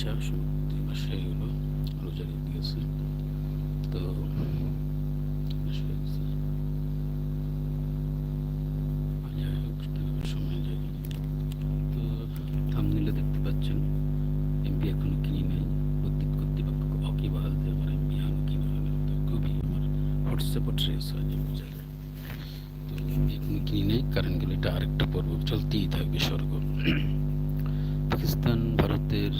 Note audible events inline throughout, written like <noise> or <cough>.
সমাপ্তি মাসে এগুলো রোজা দিয়েছে। তো হয়ে থামনিলে দেখতে পাচ্ছেন এমপি এখনও কিনি নাই। প্রত্যেক কর্তৃপক্ষ অকিবহাল যে আমার এমপি এখনও কিনা হয়নি তো খুবই আমার হোয়াটসঅ্যাপও ট্রেস হয় তো এমপি এখনও কিনি নাই, কারণ গেলে এটা আরেকটা পর্ব। চলতেই থাকবে স্বর্গ। <clears throat> পাকিস্তান, ভারতের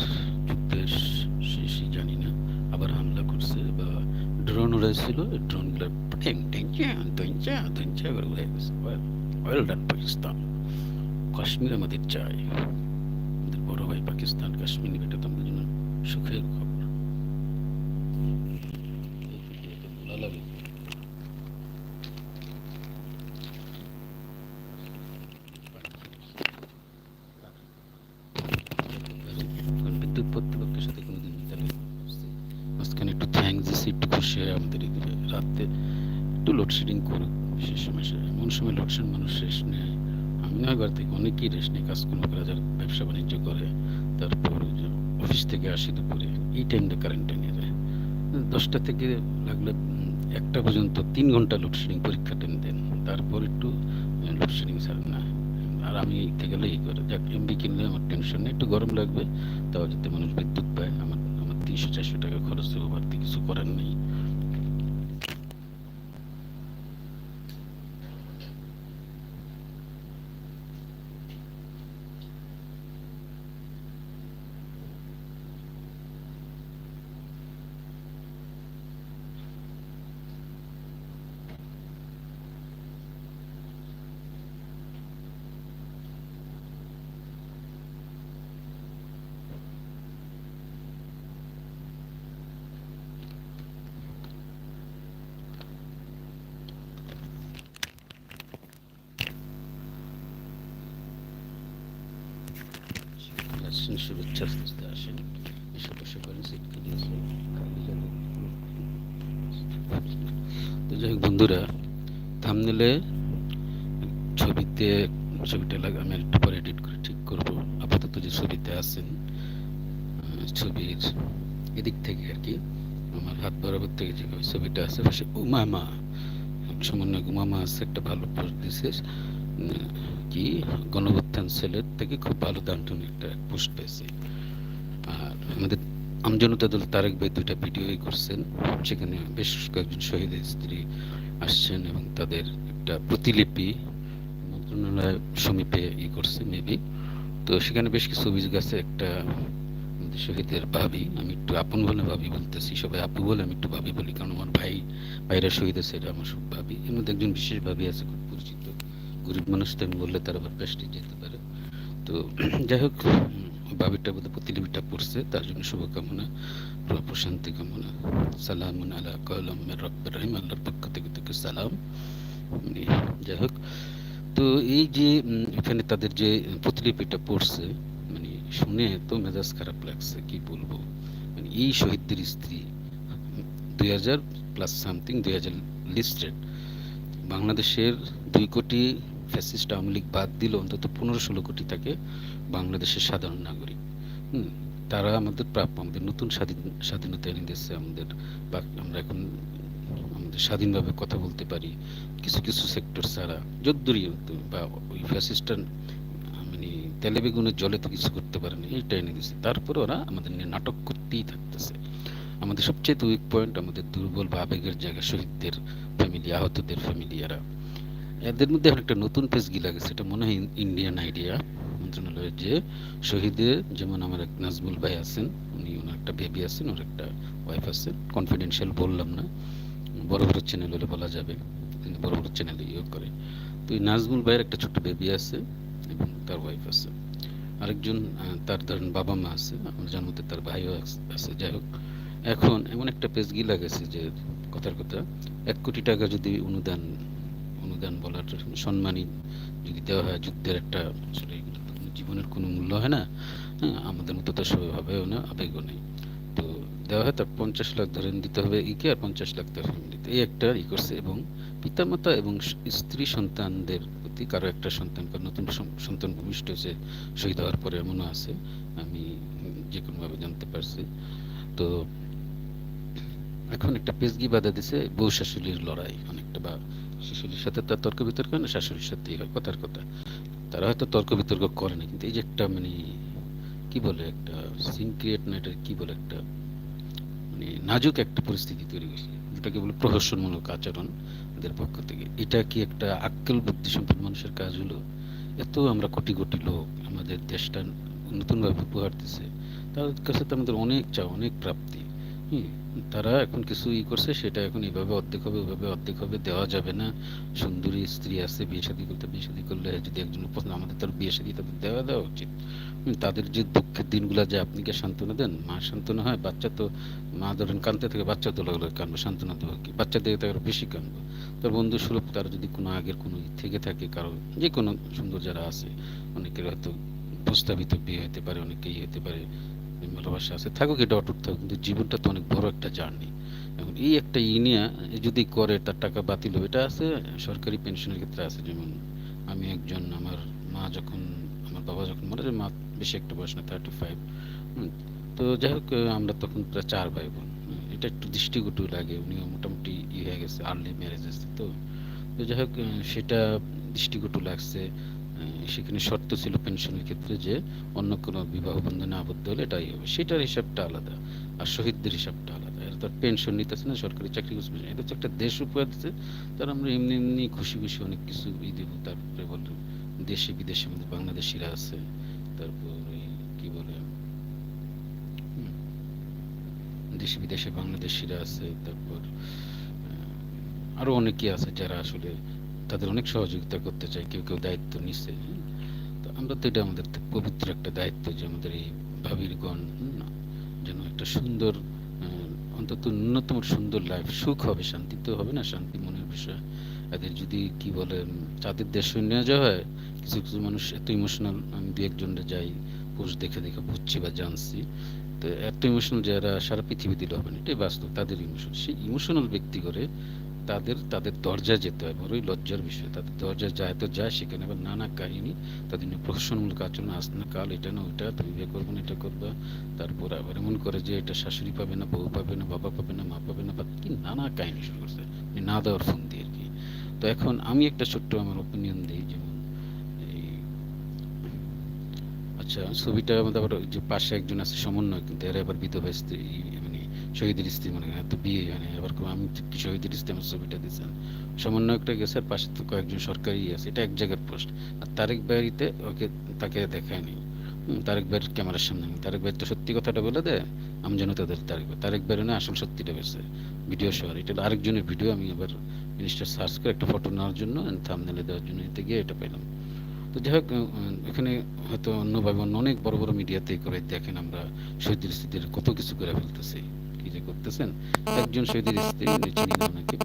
হামলা বা ড্রোন উড়াইছিল ড্রোনগুলো করে উড়ে গেছে ওয়েল ডান পাকিস্তান কাশ্মীর আমাদের চাই। আমাদের বড় ভাই পাকিস্তান, কাশ্মীর এটা তো আমাদের জন্য সুখের খবর রেস্ট নেই কাজকর্ম করে যারা ব্যবসা বাণিজ্য করে তারপর অফিস থেকে আসি দুপুরে, এই টাইমটা কারেন্টটা নিয়ে যায়। দশটা থেকে লাগলে একটা পর্যন্ত তিন ঘণ্টা লোডশেডিং পরীক্ষা টাইম দেন, তারপর একটু লোডশেডিং ছাড়েন না। আর আমি থেকে এই করে, যাক এমবি কিনলে আমার টেনশন নেই, একটু গরম লাগবে, তাও যাতে মানুষ বিদ্যুৎ পায়, আমার আমার তিনশো চারশো টাকা খরচ হবে বাড়তি কিছু করার নেই আসেন শুভেচ্ছা আস্তে আসেন বসে করেন সিট দিয়েছে তো যাই হোক বন্ধুরা থামনেলে ছবিতে, ছবিটা লাগে আমি একটু পরে এডিট করে ঠিক করব। আপাতত যে ছবিতে আছেন ছবির এদিক থেকে আর কি, আমার হাত বরাবর থেকে যে ছবিটা আছে, পাশে উমামা সমন্বয় উমামা আছে, একটা ভালো পোস্ট দিছে। কি গণবত্থান সেলের থেকে খুব ভালো দাম টুন একটা পোস্ট পেয়েছি। আর আমাদের আমজনতা দল তারেক ভাই দুইটা ভিডিওই করছেন, সেখানে বেশ কয়েকজন শহীদের স্ত্রী আসছেন এবং তাদের একটা প্রতিলিপি মন্ত্রণালয় সমীপে ই করছে মেবি। তো সেখানে বেশ কিছু অভিযোগ আছে, একটা শহীদের ভাবি, আমি একটু আপন বলে ভাবি বলতেছি, সবাই আপু বলে আমি একটু ভাবি বলি, কারণ আমার ভাই, ভাইরা শহীদ আছে, এটা আমার সব ভাবি। এর মধ্যে একজন বিশেষ ভাবি আছে, খুব পরিচিত। গরিব মানুষ তো বললে তার আবার প্রেস্টিজ যেতে পারে। তো যাই হোক ভাবিটা বোধহয় প্রতিলিপিটা পড়ছে, তার জন্য শুভকামনা প্রশান্তি কামনা। সালাম আলা কলম রব্বের রহিম, আল্লাহর পক্ষ থেকে থেকে সালাম। যাই হোক, তো এই যে এখানে তাদের যে প্রতিলিপিটা পড়ছে মানে শুনে তো মেজাজ খারাপ লাগছে, কি বলব? মানে এই শহীদদের স্ত্রী, দুই হাজার প্লাস সামথিং, দুই হাজার লিস্টেড, বাংলাদেশের দুই কোটি ফ্যাসিস্ট আওয়ামী লীগ বাদ দিল অন্তত পনেরো ষোলো কোটি থাকে বাংলাদেশের সাধারণ নাগরিক। হুম, তারা আমাদের প্রাপ্য আমাদের নতুন স্বাধীন স্বাধীনতা এনে দিয়েছে আমাদের বা আমরা এখন আমাদের স্বাধীনভাবে কথা বলতে পারি কিছু কিছু সেক্টর ছাড়া। যদ্দূরই বা ওই ফ্যাসিস্টান মানে তেলে বেগুনের জলে তো কিছু করতে পারে না এইটা এনে দিয়েছে। তারপরে ওরা আমাদের নিয়ে নাটক করতেই থাকতেছে। আমাদের সবচেয়ে উইক পয়েন্ট আমাদের দুর্বল বা আবেগের জায়গা শহীদদের ফ্যামিলি আহতদের ফ্যামিলি এরা। এদের মধ্যে একটা নতুন পেজ গিলা গেছে, এটা মনে হয় ইন্ডিয়ান আইডিয়া মন্ত্রণালয়ের যে শহীদে যেমন আমার এক নাজমুল ভাই আছেন, উনি ওনার একটা বেবি আছেন, ওর একটা ওয়াইফ আছেন কনফিডেন্সিয়াল বললাম না, বড় বড় চ্যানেল হলে বলা যাবে বড় বড় চ্যানেলে ইয়ে করে। তো এই নাজমুল ভাইয়ের একটা ছোট্ট বেবি আছে এবং তার ওয়াইফ আছে। আরেকজন তার ধরেন বাবা মা আছে, আমার জানার মতে তার ভাইও আছে যাই হোক। এখন এমন একটা পেজ গিলা গেছে যে, কথার কথা, এক কোটি টাকা যদি অনুদান অনুদান বলার সম্মানী যদি দেওয়া হয়, যুদ্ধের একটা আসলে জীবনের কোনো মূল্য হয় না হ্যাঁ আমাদের মতো তো স্বভাবেও না, আবেগও নেই। তো দেওয়া হয় তার পঞ্চাশ লাখ ধরেন দিতে হবে ইকে আর পঞ্চাশ লাখ তার ফ্যামিলিতে এই একটা ই করছে এবং পিতামাতা এবং স্ত্রী সন্তানদের প্রতি কারও একটা সন্তান নতুন সন্তান ভূমিষ্ঠ হয়েছে শহীদ হওয়ার পরে এমনও আছে, আমি যে কোনোভাবে জানতে পারছি। তো এখন একটা পেজগি বাধা দিছে বউ শাশুড়ির লড়াই অনেকটা বা শাশুড়ির সাথে তার তর্ক বিতর্ক হয় না, শাশুড়ির সাথেই হয়, কথার কথা। তারা হয়তো তর্ক বিতর্ক করে না, কিন্তু এই যে একটা মানে কি বলে একটা সিন ক্রিয়েট না এটা কি বলে একটা মানে নাজুক একটা পরিস্থিতি তৈরি হয়েছে যেটাকে বলে প্রহসনমূলক আচরণ এদের পক্ষ থেকে। এটা কি একটা আক্কেল বুদ্ধি সম্পন্ন মানুষের কাজ হলো? এত আমরা কোটি কোটি লোক আমাদের দেশটা নতুনভাবে উপহার দিছে, তাদের কাছে তো আমাদের অনেক চাও অনেক প্রাপ্তি। হুম, তারা এখন কিছু ই করছে সেটা এখন এইভাবে অর্ধেক হবে ওইভাবে অর্ধেক হবে দেওয়া যাবে না। সুন্দরী স্ত্রী আছে বিয়ে শাদী করতে বিয়ে শাদী করলে যদি একজন পছন্দ আমাদের তার বিয়ে শাদী তাদের দেওয়া দেওয়া উচিত। তাদের যে দুঃখের দিনগুলো যে আপনি কি সান্ত্বনা দেন? মা সান্ত্বনা হয় বাচ্চা তো মা ধরেন কানতে থেকে বাচ্চা তো লাগল কানবো সান্ত্বনা দেওয়া কি? বাচ্চা থেকে তার বেশি কানবো তার বন্ধু সুলভ তার যদি কোনো আগের কোনো থেকে থাকে কারও যে কোনো সুন্দর যারা আছে অনেকের হয়তো প্রস্তাবিত বিয়ে হতে পারে অনেকেই হতে পারে। প্রেম, ভালোবাসা আছে, থাকুক, এটা অটুট থাকুক, কিন্তু জীবনটা তো অনেক বড় একটা জার্নি। এখন এই একটা ইনিয়া যদি করে, তার টাকা বাতিল হবে, এটা আছে, সরকারি পেনশনের ক্ষেত্রে আছে, যেমন আমি একজন, আমার মা যখন, আমার বাবা যখন মারা যায় মা বেশি একটা বয়স না থার্টি ফাইভ তো যাই হোক, আমরা তখন প্রায় চার ভাই বোন এটা একটু দৃষ্টিকটু লাগে, উনিও মোটামুটি ই হয়ে গেছে আর্লি ম্যারেজ আছে, তো। তো যাই হোক, সেটা দৃষ্টিকটু লাগছে। সেখানে শর্ত ছিল পেনশনের ক্ষেত্রে যে অন্য কোনো বিবাহ বন্ধনে আবদ্ধ হলে এটাই হবে। সেটার হিসাবটা আলাদা। আর শহীদদের হিসাবটা আলাদা। এরা তো আর পেনশন নিতেছে না সরকারি চাকরি করছে এটা তো একটা দেশ উপহার দিচ্ছে। তার আমরা এমনি এমনি খুশি খুশি অনেক কিছু ই দেবো। তারপরে বলল দেশে বিদেশে আমাদের বাংলাদেশিরা আছে। তারপর কি বলে দেশে বিদেশে বাংলাদেশিরা আছে। তারপর আহ, আরও অনেকে আছে যারা আসলে তাদের অনেক সহযোগিতা করতে চায় কেউ কেউ দায়িত্ব নিচ্ছে তো আমরা তো এটা আমাদের পবিত্র একটা দায়িত্ব যে আমাদের এই ভাবিরগণ যেন একটা সুন্দর অন্তত ন্যূনতম সুন্দর লাইফ সুখ হবে, শান্তি তো হবে না, শান্তি মনের বিষয়। এদের যদি, কি বলে চাঁদের দেশ নিয়ে যাওয়া হয়, কিছু কিছু মানুষ এত ইমোশনাল আমি দু একজনটা যাই পোস্ট দেখে দেখে বুঝছি বা জানছি, তো এত ইমোশনাল যারা সারা পৃথিবী দিলে হবে না এটাই বাস্তব, তাদের ইমোশন সেই ইমোশনাল ব্যক্তি করে তাদের তাদের দরজায় যেতে হয়, বড়ই লজ্জার বিষয়। তাদের দরজায় যায় তো যায়, সেখানে আবার নানা কাহিনী। তাদের নিয়ে আচরণ আস না কাল এটা না ওইটা, তুমি বিয়ে করবে না, এটা করবা। তারপর আবার এমন করে যে এটা শাশুড়ি পাবে না, বউ পাবে না, বাবা পাবে না, মা পাবে না কি নানা কাহিনী শুরু করছে। মানে না দেওয়ার ফোন দিয়ে আর কি। তো এখন আমি একটা ছোট্ট আমার ওপিনিয়ন দিই, যেমন আচ্ছা ছবিটা আমাদের আবার যে পাশে একজন আছে, সমন্বয়, কিন্তু এরা আবার বিধবা স্ত্রী শহীদের স্ত্রী মানে এত বিয়ে মানে এবার আমি তো শহীদের স্ত্রী আমার ছবিটা দিয়েছেন? সমন্বয়কটা গেছে, পাশে তো কয়েকজন সরকারি আছে, এটা এক জায়গার পোস্ট। আর তারেক বাড়িতে ওকে তাকে দেখায়নি তারেক বাড়ির ক্যামেরার সামনে তারেক বাড়ি তো সত্যি কথাটা বলে দেয়, আমি যেন তাদের তারেক বাড়ি তারেক বাড়ি না আসল সত্যিটা বেছে ভিডিও শহর এটা আরেকজনের ভিডিও, আমি আবার জিনিসটা সার্চ করে একটা ফটো নেওয়ার জন্য থামনেলে দেওয়ার জন্য এতে গিয়ে এটা পেলাম। তো যাই হোক এখানে হয়তো অন্যভাবে অন্য অনেক বড় বড় মিডিয়াতে করে দেখেন আমরা, শহীদের স্ত্রীদের কত কিছু করে ফেলতেছি। কি করতেছেন, একজন শহীদের স্ত্রী উনি চিনি ওনাকে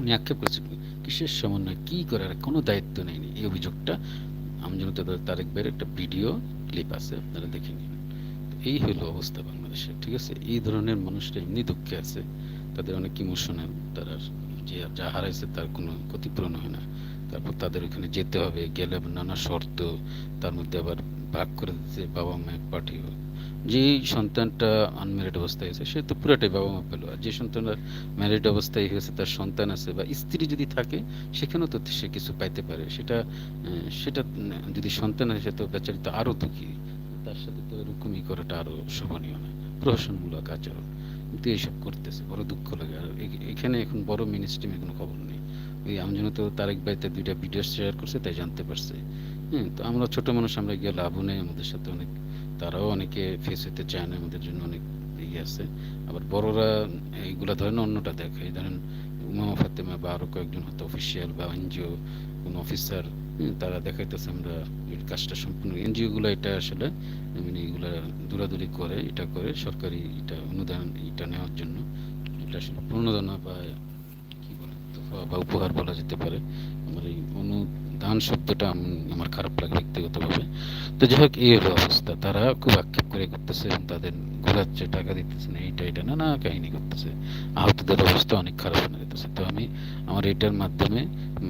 উনি আক্ষেপ করেছেন, কিসের সমন্বয়, কি করার কোনো দায়িত্ব নেয়নি। এই অভিযোগটা আমি যেন তাদের তারেক ভাইয়ের একটা ভিডিও ক্লিপ আছে, আপনারা দেখে নিন। এই হলো অবস্থা বাংলাদেশে ঠিক আছে? এই ধরনের মানুষরা এমনি দুঃখে আছে, তাদের অনেক ইমোশনাল, তারা যে যা হারাইছে তার কোনো ক্ষতিপূরণ হয় না। তারপর তাদের ওখানে যেতে হবে, গেলে নানা শর্ত, তার মধ্যে আবার ভাগ করে দিতে বাবা মা এক পাঠিয়ে যে সন্তানটা আনম্যারিড অবস্থায় আছে, সে তো পুরোটাই বাবা মা পেল। আর যে সন্তানটা ম্যারিড অবস্থায় হয়েছে, তার সন্তান আছে বা স্ত্রী যদি থাকে, সেখানেও তো সে কিছু পাইতে পারে। সেটা সেটা যদি সন্তান আছে তো বেচারি তো আরও দুঃখী। তার সাথে তো এরকমই করাটা আরও শোভনীয় না। প্রহসনমূলক আচরণ। কিন্তু এইসব করতেছে, বড় দুঃখ লাগে। আর এখানে এখন বড় মেন স্ট্রিমে কোনো খবর নেই। ওই আমজন তো তারেক ভাই তার দুইটা ভিডিও শেয়ার করছে, তাই জানতে পারছে। হ্যাঁ তো আমরা ছোট মানুষ, আমরা গিয়ে লাভ নেই আমাদের সাথে অনেক। তারাও অনেকে ফেস হতে চায় না, আমাদের জন্য অনেক ইয়ে আছে। আবার বড়রা এইগুলা ধরেন অন্যটা দেখায়। ধরেন উমামা ফাতেমা বা আরও কয়েকজন হয়তো অফিসিয়াল বা এনজিও কোন অফিসার তারা দেখাইতেছে আমরা এই কাজটা সম্পূর্ণ। এনজিও গুলো এটা আসলে মানে এগুলা দৌড়াদৌড়ি করে, এটা করে, সরকারি এটা অনুদান এটা নেওয়ার জন্য। এটা আসলে প্রণোদনা বা কি বলে বা উপহার বলা যেতে পারে। আমার এই অনু দান শব্দটা আমার খারাপ লাগে ব্যক্তিগতভাবে। তো যাই হোক এই হলো অবস্থা। তারা খুব আক্ষেপ করে করতেছে এবং তাদের ঘোরাচ্ছে টাকা দিতেছে না এইটা এটা নানা কাহিনী করতেছে। আহতদের অবস্থা অনেক খারাপ হয়ে যেতেছে। তো আমি আমার এটার মাধ্যমে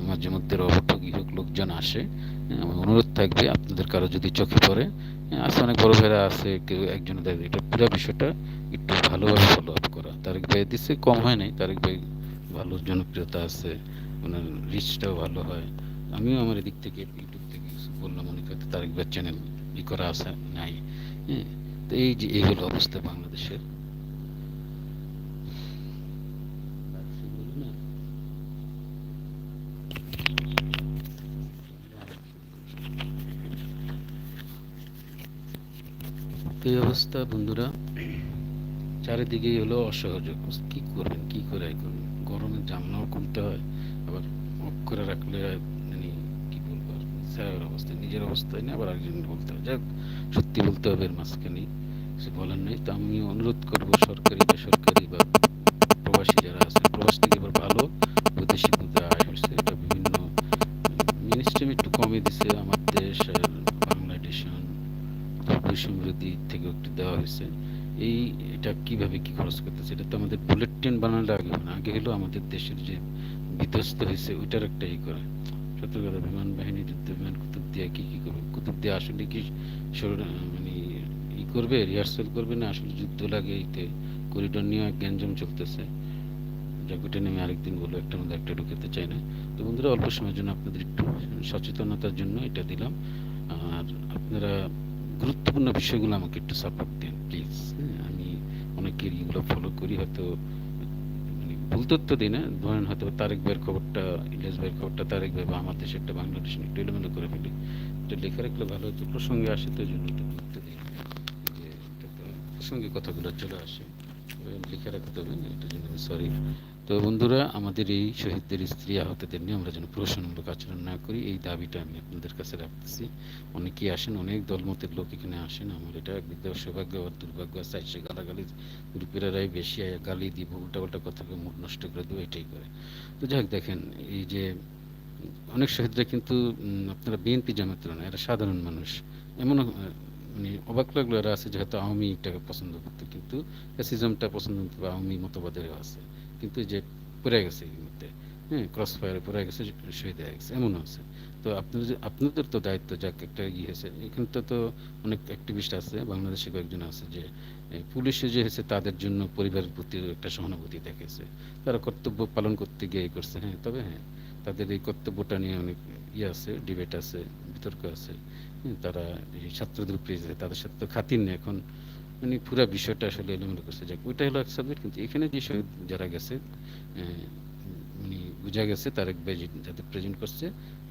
মাঝে মধ্যে রবট গৃহক লোকজন আসে হ্যাঁ, আমার অনুরোধ থাকবে আপনাদের কারও যদি চোখে পড়ে হ্যাঁ, আছে অনেক বড় ভাইরা আছে কেউ একজন দেখবে এটা পুরো বিষয়টা একটু ভালোভাবে ফলো আপ করা। তারেক ভাই দিচ্ছে কম হয় নাই। তারেক ভাই ভালো জনপ্রিয়তা আছে ওনার রিচটাও ভালো হয়। আমিও আমার এদিক থেকে, ইউটিউব থেকে বললাম, অনেক হয়তো তারেক ভাই চ্যানেল ই করা আছে, নাই। হ্যাঁ তো এই যে, এই হলো অবস্থা বাংলাদেশের। এই অবস্থা, বন্ধুরা। চারিদিকেই হলো অসহযোগ। কি করবেন, কি করে করবেন? গরমে জানলাও খুলতে হয়, আবার অফ করে রাখলে কি বলব আর স্যারের অবস্থা, নিজের অবস্থায় না আবার একজন বলতে হয় যাক, সত্যি বলতে হবে এর মাঝখানে কিছু বলার নেই। তো আমি অনুরোধ করব, সরকারি, বেসরকারি বা প্রবাসী যারা আছে প্রবাস থেকে এবার ভালো বৈদেশিক মুদ্রা আয় এটা বিভিন্ন মিনিস্ট্রিম একটু কমে দিছে। আমার দেশ আর বাংলা বৈষম্যবিরোধী থেকে একটু দেওয়া হয়েছে। এই, এটা কীভাবে কি খরচ করতেছে, এটা তো আমাদের বুলেট ট্রেন বানানোর আগে আগে হলো আমাদের দেশের যে বিধ্বস্ত হয়েছে, ওইটার একটা ই করে। সত্য কথা বিমান বাহিনী, যুদ্ধ বিমান, কুতুব দিয়া কি কি করবে? কুতুব দিয়া আসলে কি মানে ই করবে রিহার্সাল করবে না? আসলে যুদ্ধ লাগে এইতে করিডোর নিয়ে গ্যাঞ্জাম চলতেছে। জায়গাটা নেমে আরেকদিন বলব একটা মধ্যে একটা ঢুকাতে চাই না। তো বন্ধুরা, অল্প সময়ের জন্য আপনাদের একটু সচেতনতার জন্য এটা দিলাম। আর আপনারা গুরুত্বপূর্ণ বিষয়গুলো আমাকে একটু সাপোর্ট দেন প্লিজ আমি অনেকের এগুলো ফলো করি, হয়তো ভুল তথ্য ধরেন হয়তো তারেক ভাইয়ের খবরটা, ইলিয়াস ভাইয়ের খবরটা, তারেক ভাই বা আমার দেশেরটা বাংলাদেশ একটু এলোমেলো করে ফেলি। এটা লেখা রাখলে ভালো হতো, প্রসঙ্গে আসে তো জন্য একটু গুরুত্ব দিই। প্রসঙ্গে কথাগুলো চলে আসে। লেখা রাখতে হবে এটার জন্য আমি সরি তো বন্ধুরা আমাদের এই শহীদদের স্ত্রী আহতদের নিয়ে আমরা যেন প্রশাসনমূলক আচরণ না করি এই দাবিটা আমি আপনাদের কাছে রাখতেছি। অনেকেই আসেন অনেক দলমতের লোক এখানে আসেন। আমার এটা একদিকে সৌভাগ্য আর দুর্ভাগ্য আছে। গালাগালি গ্রুপেরাই বেশি গালি দিব উল্টা পাল্টা কথাকে মুড নষ্ট করে দেবো এটাই করে। তো যাই হোক দেখেন এই যে অনেক শহীদরা কিন্তু আপনারা বিএনপি জামাতের না এরা সাধারণ মানুষ। এমনও আহ, মানে অবাক লাগল এরা আছে যেহেতু আওয়ামী এটাকে পছন্দ করতো কিন্তু ফ্যাসিজমটা পছন্দ বা আওয়ামী মতবাদেরও আছে। কিন্তু যে পড়ে গেছে এই মধ্যে হ্যাঁ ক্রস ফায়ারে পড়ে গেছে শহীদ হয়ে গেছে, এমনও আছে। তো আপনাদের আপনাদের তো দায়িত্ব যাক, একটা ইয়ে হয়েছে। এখানে তো অনেক অ্যাক্টিভিস্ট আছে, বাংলাদেশে কয়েকজন আছে যে পুলিশে যে হয়েছে তাদের জন্য পরিবারের প্রতি একটা সহানুভূতি দেখেছে তারা কর্তব্য পালন করতে গিয়ে করছে হ্যাঁ তবে হ্যাঁ তাদের এই কর্তব্যটা নিয়ে অনেক ইয়ে আছে ডিবেট আছে, বিতর্ক আছে। তারা ছাত্রদের উপরে তাদের সাথে তো খাতির নেই এখন। মানে পুরো বিষয়টা আসলে এলোমেলো করছে। যাক ওইটা হলো এক সাবজেক্ট কিন্তু এখানে যে যারা গেছে মানে বোঝা গেছে, তারেক ভাই যাদের প্রেজেন্ট করছে,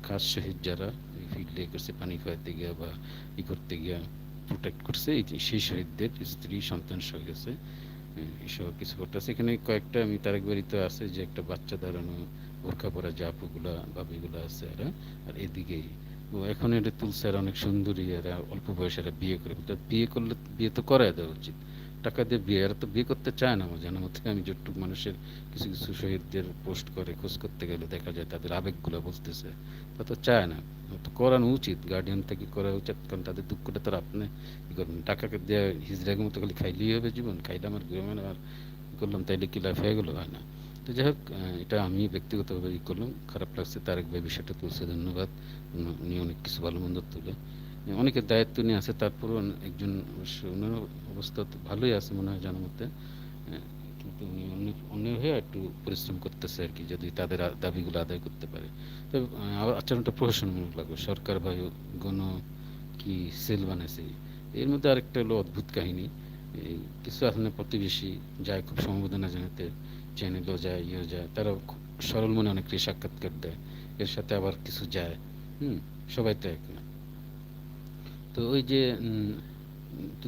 খাস শহীদ যারা ফিল্ডে করছে, পানি খাওয়াতে গিয়া বা ই করতে গিয়া প্রোটেক্ট করছে সেই শহীদদের স্ত্রী, সন্তান সহ গেছে এসব কিছু করতেছে। এখানে কয়েকটা আমি তারেক বাড়িতে আছে, যে একটা বাচ্চা দাঁড়ানো, বোরখা পরা জাপুগুলা বাবিগুলা আছে এরা, আর এদিকেই ও এখন এটা তুলছে অনেক সুন্দরী এরা অল্প বয়সে এরা বিয়ে করে। বিয়ে করলে বিয়ে তো করায় দেওয়া উচিত। টাকা দিয়ে বিয়ে, এরা তো বিয়ে করতে চায় না আমার জানার মধ্যে আমি যতটুক মানুষের কিছু কিছু শহীদদের পোস্ট করে, খোঁজ করতে গেলে দেখা যায় তাদের আবেগগুলো বলতেছে তা তো চায় না। তো করানো উচিত। গার্ডিয়ান থেকে করা উচিত, কারণ তাদের দুঃখটা তো আপনি কি করবেন? টাকাকে দেওয়া হিজড়াকে মতো খালি খাইলেই হবে জীবন। খাইলে আমার আর ই করলাম তাইলে কি লাইফ হয়ে গেলো? হয় না। তো যাই হোক এটা আমি ব্যক্তিগতভাবে ই করলাম। খারাপ লাগছে, তারেক ভাই বিষয়টা তুলছে, ধন্যবাদ। উনি- অনেক কিছু ভালো মন্দ তুলে। অনেকের দায়িত্ব নিয়ে আছে, তারপরও একজন অবশ্য ওনার অবস্থা তো ভালোই আছে মনে হয় জানার মধ্যে। কিন্তু উনি অন্য অন্য হয়ে একটু পরিশ্রম করতেছে আর কি, যদি তাদের দাবিগুলো আদায় করতে পারে। আবার আচরণটা প্রশাসনমূলক লাগবে। সরকার বা গণ কি সেল বানাইছে, এর মধ্যে আরেকটা হলো অদ্ভুত কাহিনী। কিছু আসলে প্রতিবেশী যায় খুব সমবেদনা জানাতে। চ্যানেলও যায় ইয়েও যায়। তারা সরল মনে অনেকটাই সাক্ষাৎকার দেয়। এর সাথে আবার কিছু যায়। হুম সবাই তো এক না। তো ওই যে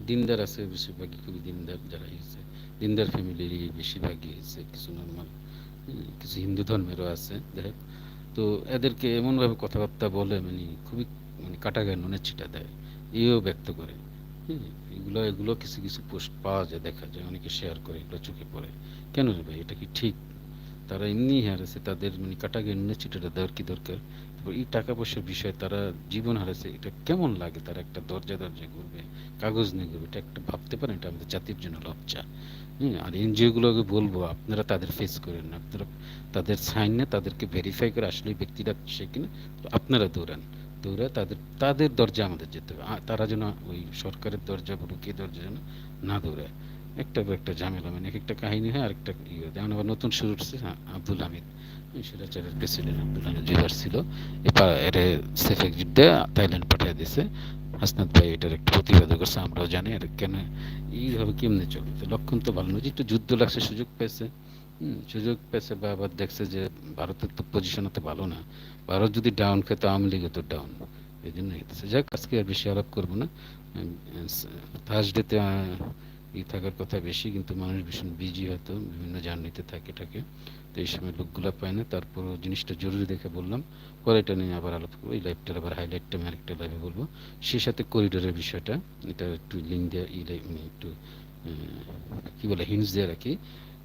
দিনদার আছে বেশিরভাগই খুবই দিনদার যারা হয়েছে। দিনদার ফ্যামিলিরই বেশিরভাগই হয়েছে কিছু নর্মাল কিছু হিন্দু ধর্মেরও আছে দেখ তো এদেরকে এমনভাবে কথাবার্তা বলে মানে খুবই মানে কাটা গায়ে নুনের ছিটা দেয় এও ব্যক্ত করে। হুম, এগুলো এগুলো কিছু কিছু পোস্ট পাওয়া যায়, দেখা যায়, অনেকে শেয়ার করে, এগুলো চোখে পড়ে। কেন ভাই? এটা কি ঠিক? তারা এমনি হারেছে তাদের মানে কাটা গায়ে নুনের ছিটাটা দেওয়ার কি দরকার? তারপর এই টাকা পয়সার বিষয়ে তারা জীবন হারাচ্ছে এটা কেমন লাগে? তারা একটা দরজা দরজা করবে কাগজ নিয়ে করবে এটা একটা ভাবতে পারেন, এটা আমাদের জাতির জন্য লজ্জা। হ্যাঁ আর এনজিও গুলোকে বলব, আপনারা তাদের ফেস করেন না। আপনারা তাদের সাইন নিয়ে তাদেরকে ভেরিফাই করে আসলে ব্যক্তিরা সে কিনা আপনারা দৌড়ান। দৌড়া তাদের তাদের দরজা আমাদের যেতে হবে। তারা যেন ওই সরকারের দরজা বলুক কে দরজা যেন না দৌড়ায় একটা একটা ঝামেলা মানে এক একটা কাহিনী হয় আরেকটা ইয়ে। যেমন আবার নতুন শুরু হচ্ছে হ্যাঁ, আব্দুল হামিদ। সুরাচারের প্রেসিডেন্ট আব্দুল হামিদ জুবার ছিল এরে সেফ এক্সিট দিয়ে থাইল্যান্ড পাঠিয়ে দিয়েছে। হাসনাত ভাই এটার একটা প্রতিবাদ করছে আমরাও জানি। আর কেন এইভাবে কেমনে চলবে? লক্ষণ তো ভালো নয় একটু যুদ্ধ লাগছে সুযোগ পেয়েছে। সুযোগ পেয়েছে বা আবার দেখছে যে ভারতের তো পজিশন তো ভালো না। ভারত যদি ডাউন খেতো, আওয়ামী লীগও তো ডাউন এই জন্য হইতেছে যাক, আজকে আর বেশি আলাপ করব না। থার্সডেতে ই থাকার কথা বেশি, কিন্তু মানুষ ভীষণ বিজি হয়তো বিভিন্ন জার্নিতে থাকে থাকে। তো এই সময় লোকগুলা পায় না। তারপর জিনিসটা জরুরি দেখে বললাম। পরে এটা নিয়ে আবার আলাপ করব। এই লাইভটার আবার হাইলাইটটা আমি আরেকটা লাইভে বলব। সেই সাথে করিডোরের বিষয়টা। এটা একটু লিঙ্ক দেওয়া ই মানে একটু কি বলে হিন্টস দেওয়া রাখি।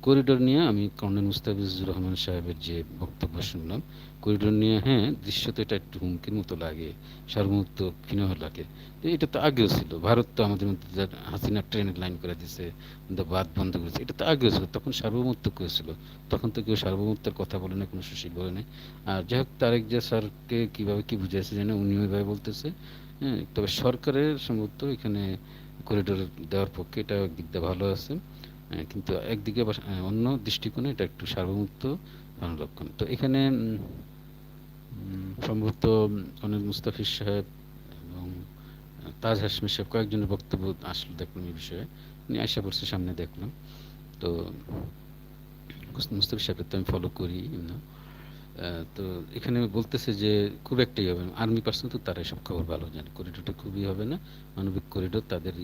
করিডোর নিয়ে আমি কর্নেল মুস্তাফিজুর রহমান সাহেবের যে বক্তব্য শুনলাম, করিডোর নিয়ে হ্যাঁ দৃশ্য তো এটা একটু হুমকির মতো লাগে, সার্বভৌমত্ব ক্ষীণ লাগে। এটা তো আগেও ছিল, ভারত তো আমাদের মধ্যে হাসিনা ট্রেনের লাইন করে দিছে বাদ বন্ধ করেছে, এটা তো আগেও ছিল, তখন সার্বভৌমত্ব করেছিল তখন তো কেউ সার্বভৌমত্বের কথা বলে না কোনো সুশীল বলে নাই। আর যাই হোক, তারেক যে স্যারকে কীভাবে কী বুঝাইছে জানে উনি ওইভাবে বলতেছে হ্যাঁ তবে সরকারের সম্ভবত এখানে করিডোর দেওয়ার পক্ষে এটা দিয়ে ভালো আছে। কিন্তু একদিকে অন্য দৃষ্টিকোণে এটা একটু সার্বভৌমত্ব লক্ষণ তো এখানে সম্ভবত অনিল মুস্তাফিজ সাহেব এবং তাজ হাসমি সাহেব কয়েকজনের বক্তব্য আসলো দেখলাম এই বিষয়ে। উনি আশা করছে সামনে দেখলাম। তো মুস্তাফিজ সাহেবকে তো আমি ফলো করি আহ, তো এখানে বলতেছে যে খুব একটাই হবে আর্মি পার্সন তো তারা সব খবর ভালো জানে। করিডোরটা খুবই হবে না মানবিক করিডোর তাদের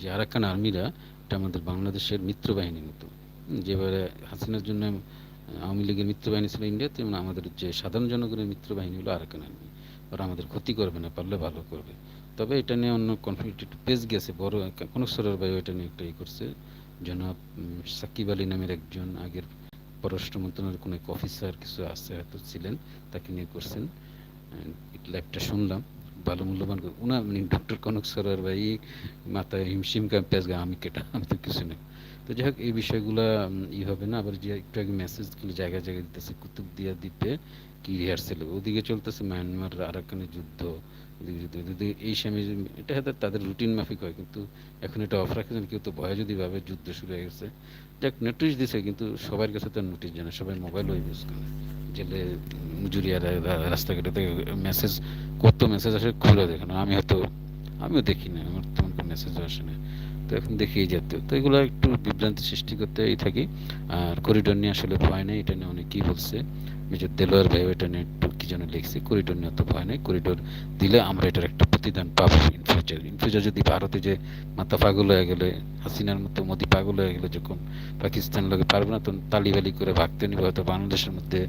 যে আরাকান আর্মিরা এটা আমাদের বাংলাদেশের মিত্র বাহিনীর মতো। যেভাবে হাসিনার জন্য আওয়ামী লীগের মিত্র বাহিনী ছিল ইন্ডিয়া তেমন আমাদের যে সাধারণ জনগণের মিত্র বাহিনী হলো আরাকান আর্মি। ওরা আমাদের ক্ষতি করবে না, পারলে ভালো করবে। তবে এটা নিয়ে অন্য কনফ্লিক্ট একটু পেজ গেছে, বড় কোনো সরের ভাই এটা নিয়ে একটা ই করছে। জনাব সাকিব আলী নামের একজন আগের পররাষ্ট্র মন্ত্রণালয়ের কোনো এক অফিসার কিছু আছে হয়তো ছিলেন, তাকে নিয়ে করছেন। লাইভটা শুনলাম। ভালো মূল্যবান উনার মানে ডক্টর কনক সরার ভাই মাথায় হিমশিম পেঁয়াজ গা, আমি কেটা, আমি তো কিছু নেই। তো যাই হোক, এই বিষয়গুলো ই হবে না, আবার যে একটু আগে মেসেজগুলো জায়গায় জায়গায় দিতেছে কুতুব দিয়া দ্বীপে। কি রিহার্সেল ওদিকে চলতেছে মায়ানমার আরাকানের যুদ্ধ, ওদিকে যুদ্ধ। ওদিকে এই সময় এটা হয়তো তাদের রুটিন মাফিক হয়, কিন্তু এখন এটা অফ রাখেছেন কেউ তো ভয় যদি ভাবে যুদ্ধ শুরু হয়ে গেছে। যাক নোটিশ দিছে, কিন্তু সবার কাছে তো নোটিশ জানে সবাই মোবাইলও ইউজ করে। জেলে মজুরিয়া রাস্তাঘাটে মেসেজ কত মেসেজ আসে খুলে দেখে না। আমি হয়তো, আমিও দেখি না, আমার তেমন কোনো মেসেজ আসে না। তো এখন দেখি যেতে তো এগুলো একটু বিভ্রান্তি সৃষ্টি করতেই থাকি। আর করিডোর নিয়ে আসলে ভয় নেই, এটা নিয়ে অনেক অনেকেই বলছে। মেজর দেলোয়ার ভাই এটা নিয়ে কি যেন লিখছে, করিডোর নিয়ে তো ভয় নেই। করিডোর দিলে আমরা এটার একটা প্রতিদান পাবো ইন ফিউচার ইন ফিউচার যদি ভারতে যে মাথা পাগল হয়ে গেলে, হাসিনার মতো মোদি পাগল হয়ে গেলে যখন পাকিস্তান লোকে পারবে না, তখন তালিবালি করে ভাগতে নিবে। হয়তো বাংলাদেশের মধ্যে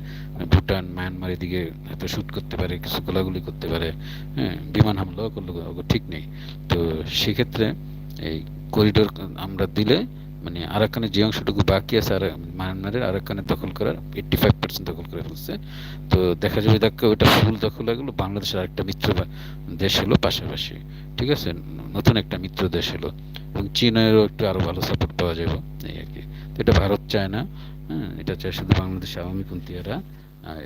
ভুটান, মায়ানমার এদিকে হয়তো শ্যুট করতে পারে, কিছু গোলাগুলি করতে পারে। হ্যাঁ বিমান হামলাও করলে ঠিক নেই। তো সেক্ষেত্রে এই করিডোর আমরা দিলে মানে আরাকানের যে অংশটুকু বাকি আছে আর মায়ানমারের আরাকানের দখল করার এইট্টি ফাইভ পার্সেন্ট দখল করে ফেলছে। তো দেখা যাবে দেখো ওটা ফুল দখল হয়ে গেলো, বাংলাদেশের আরেকটা মিত্র দেশ হলো পাশাপাশি, ঠিক আছে? নতুন একটা মিত্র দেশ হলো। এবং চীনেরও একটু আরও ভালো সাপোর্ট পাওয়া যাবে, এই আর কি। তো এটা ভারত চায় না হ্যাঁ? এটা চায় শুধু বাংলাদেশ আওয়ামীপন্থীরা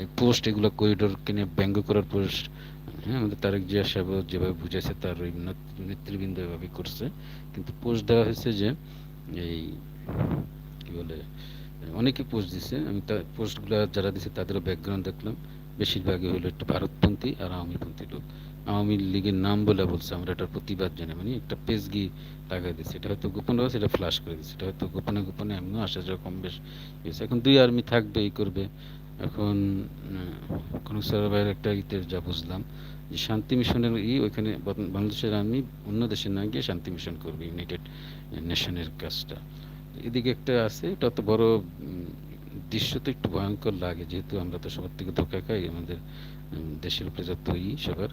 এই পোস্ট এগুলো করিডোরকে নিয়ে ব্যঙ্গ করার পোস্ট হ্যাঁ? আমাদের তারেক জিয়া সাহেব যেভাবে বুঝেছে তার নেতৃবৃন্দ এভাবে করছে। কিন্তু পোস্ট দেওয়া হয়েছে যে এই, কি বলে, অনেকে পোস্ট দিছে। আমি তার পোস্টগুলো যারা দিছে, তাদেরও ব্যাকগ্রাউন্ড দেখলাম। বেশিরভাগই হলো একটু ভারতপন্থী আর আওয়ামীপন্থী লোক। আওয়ামী লীগের নাম বলে বলছে, আমরা এটার প্রতিবাদ জানি। মানে একটা পেজ পেজগি লাগাই দিচ্ছে এটা হয়তো গোপন ভাবে সেটা ফ্লাশ করে দিচ্ছে এটা হয়তো গোপনে গোপনে এমনিও আসা যাওয়া কম বেশ হয়েছে। এখন দুই আর্মি থাকবে, এই করবে। এখন কোন ভাইয়ের একটা ইতে যা বুঝলাম, যে শান্তি মিশনের ই ওইখানে বাংলাদেশের আর্মি অন্য দেশে না গিয়ে শান্তি মিশন করবে ইউনাইটেড নেশনের কাজটা। এদিকে একটা আছে, এটা তো বড় দৃশ্য তো একটু ভয়ঙ্কর লাগে, যেহেতু আমরা তো সবার থেকে ধোকা খাই, আমাদের দেশের উপরে যত ই, সবার,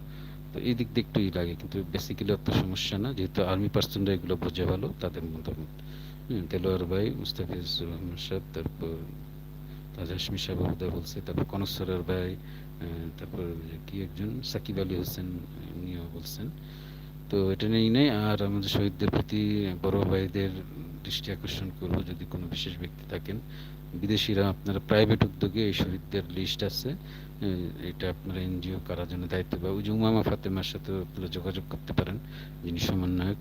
তো এই দিক দিয়ে একটু লাগে, কিন্তু বেসিক্যালি অত সমস্যা না, যেহেতু আর্মি পার্সনরা এগুলো বোঝে ভালো, তাদের মতামত। দেলোয়ার ভাই, মুস্তাফিজ সাহেব, তারপর রাজা হাসমি সাহেব বলছে, তারপর কনক সরার ভাই তারপর কি একজন, সাকিব আলী হোসেন উনিও বলছেন। তো এটা নিয়েই নেই। আর আমাদের শহীদদের প্রতি বড় ভাইদের দৃষ্টি আকর্ষণ করব যদি কোনো বিশেষ ব্যক্তি থাকেন। বিদেশিরা আপনারা প্রাইভেট উদ্যোগে এই শহীদদের লিস্ট আছে। এটা আপনারা এনজিও করার জন্য দায়িত্ব বা ওই যে উমামা ফাতেমার সাথে আপনারা যোগাযোগ করতে পারেন, যিনি সমন্বয়ক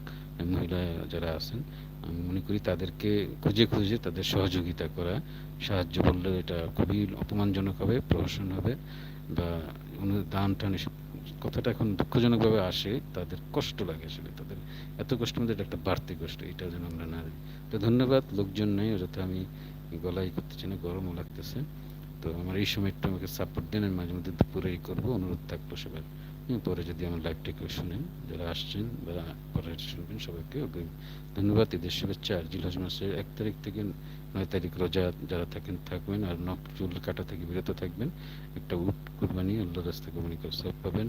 মহিলা যারা আছেন। আমি মনে করি তাদেরকে খুঁজে খুঁজে তাদের সহযোগিতা করা, সাহায্য করলে এটা খুবই অপমানজনক হবে, প্রহসন হবে, বা অনুদান টান এসব কথাটা এখন দুঃখজনকভাবে আসে, তাদের কষ্ট লাগে আসলে, তাদের এত কষ্ট মধ্যে একটা বাড়তি কষ্ট, এটা যেন আমরা না দিই। তো ধন্যবাদ, লোকজন নেই, অযথা আমি গলাই করতেছি না, গরমও লাগতেছে। তো আমার এই সময় একটু আমাকে সাপোর্ট দেন, আমি মাঝে মধ্যে দুপুরেই করব, অনুরোধ থাকব সবার। পরে যদি আমার লাইভটা কেউ শুনেন, যারা আসছেন বা পরে শুনবেন, সবাইকে ধন্যবাদ। ঈদের শুভেচ্ছা আর জিলহজ মাসের এক তারিখ থেকে নয় তারিখ রোজা যারা থাকেন, থাকবেন আর নখ চুল কাটা থেকে বিরত থাকবেন। একটা উট কুরবানি আল্লাহ রাস্তা কোরবানি করে সব পাবেন।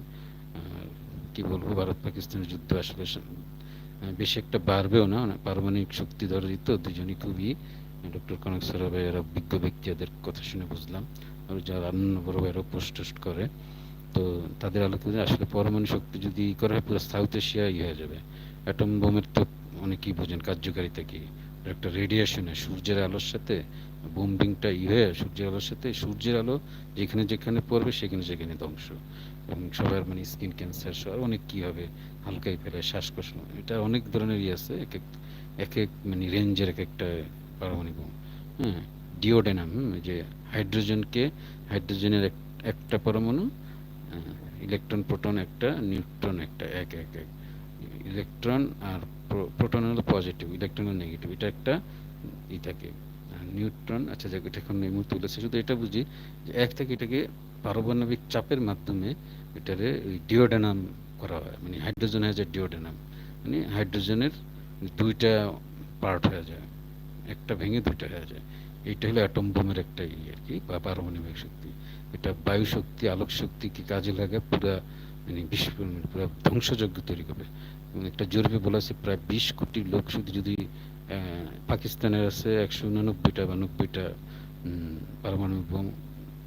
আর কি বলব, ভারত পাকিস্তানের যুদ্ধ আসলে বেশি একটা বাড়বেও না পারমাণবিক শক্তি ধরে তো দুজনই খুবই। ডক্টর কনক সরা ভাইয়েরা বিজ্ঞ ব্যক্তি এদের কথা শুনে বুঝলাম। আর যারা অন্য বড় ভাইয়েরা পোস্ট করে, তো তাদের আলোচনা আসলে পরমাণু শক্তি যদি করা হয়, পুরো সাউথ এশিয়া ইয়ে হয়ে যাবে। অ্যাটম বোমের তো অনেকেই বোঝেন, কার্যকারিতা কি? একটা রেডিয়েশনে সূর্যের আলোর সাথে বোম্বিংটা ই হয়ে সূর্যের আলোর সাথে সূর্যের আলো যেখানে যেখানে পড়বে সেখানে সেখানে ধ্বংস। এবং সবার মানে স্কিন ক্যান্সার সবার অনেক কি হবে হালকাই ফেলে শ্বাসকষ্ট, এটা অনেক ধরনের ইয়ে আছে, এক এক এক এক মানে রেঞ্জের এক একটা পারমাণবিক হ্যাঁ ডিওডেনাম যে হাইড্রোজেনকে হাইড্রোজেনের এক- একটা পরমাণু ইলেকট্রন প্রোটন একটা নিউট্রন একটা, এক এক এক। ইলেকট্রন আর প্রোটন হলো পজিটিভ ইলেকট্রন হলো নেগেটিভ এটা একটা ই থাকে। আর নিউট্রন আচ্ছা যাক এটা এখন এই মুহূর্তে বলেছে শুধু এটা বুঝি যে এক থেকে এটাকে পারমাণবিক চাপের মাধ্যমে এটারে ডিওডেনাম করা হয় মানে হাইড্রোজেন হয়ে যায় ডিওডেনাম মানে হাইড্রোজেনের দুইটা পার্ট হয়ে যায়, একটা ভেঙে দুইটা হয়ে যায়। এইটা হলো অ্যাটম বোমের একটা ই আর কি, বা পারমাণবিক শক্তি। এটা বায়ু শক্তি, আলোক শক্তিকে কাজে লাগে? পুরা মানে বিস্ফোরণ পুরা ধ্বংসযজ্ঞ তৈরি করবে। একটা জরিপে বলা আছে, প্রায় বিশ কোটি লোক শুধু যদি পাকিস্তানের আছে, একশো উনানব্বইটা বা নব্বইটা পারমাণবিক বোম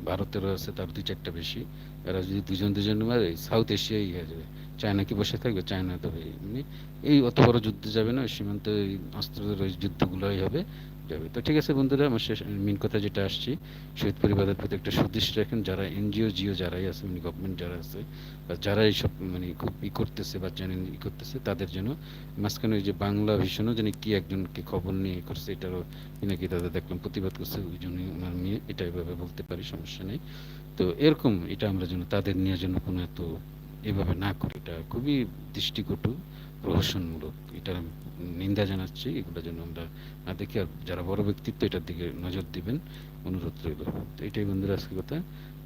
ভারতেরও আছে, তার দুই চারটা বেশি। এরা যদি দুজন দুজন মারে, সাউথ এশিয়াই হয়ে যাবে। চায়না কি বসে থাকবে? চায়না তবে মানে এই অত বড় যুদ্ধ যাবে না, সীমান্ত ওই যুদ্ধগুলোই হবে। যাবে তো ঠিক আছে বন্ধুরা, আমার শেষ মেন কথা যেটা আসছি, শহীদ পরিবারের প্রতি একটা সুদৃষ্টি রাখেন যারা এনজিও, জিও যারাই আছে মানে গভর্নমেন্ট যারা আছে, বা যারা এইসব মানে খুব ই করতেছে বা জানেন ই করতেছে, তাদের জন্য মাঝখানে ওই যে বাংলা ভীষণও যেন কি একজনকে খবর নিয়ে করছে, এটারও নাকি তাদের দেখলাম প্রতিবাদ করছে, ওই জন্যই ওনার মেয়ে, এটা এভাবে বলতে পারি, সমস্যা নেই। তো এরকম এটা আমরা যেন তাদের নিয়ে যেন কোনো এত এভাবে না করি, এটা খুবই দৃষ্টিকটু প্রহসনমূলক এটার আমি নিন্দা জানাচ্ছি, এগুলো যেন আমরা না দেখি। আর যারা বড় ব্যক্তিত্ব, এটার দিকে নজর দিবেন, অনুরোধ রইল। তো এটাই বন্ধুরা আজকে কথা।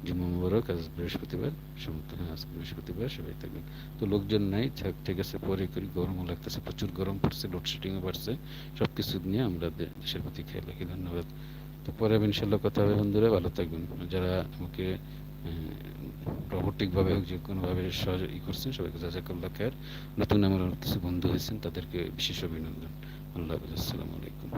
জুম্মা মুবারক, আজ বৃহস্পতিবার সমস্ত হ্যাঁ বৃহস্পতিবার, সবাই থাকবেন। তো লোকজন নাই ঠিক আছে, পরে করি গরমও লাগতেছে, প্রচুর গরম পড়ছে, লোডশেডিংও বাড়ছে। সব কিছু নিয়ে আমরা দেশের প্রতি খেয়াল রাখি, ধন্যবাদ। তো পরে ইনশাল্লাহ কথা হবে বন্ধুরা, ভালো থাকবেন। যারা আমাকে রোবটিকভাবে হোক যে কোনোভাবে সহজ ই করছেন, সবাইকে জাজাকাল্লা খের নতুন আমার অনেক কিছু বন্ধু হয়েছেন, তাদেরকে বিশেষ অভিনন্দন। আল্লাহ হাফিজ, আসসালামু আলাইকুম।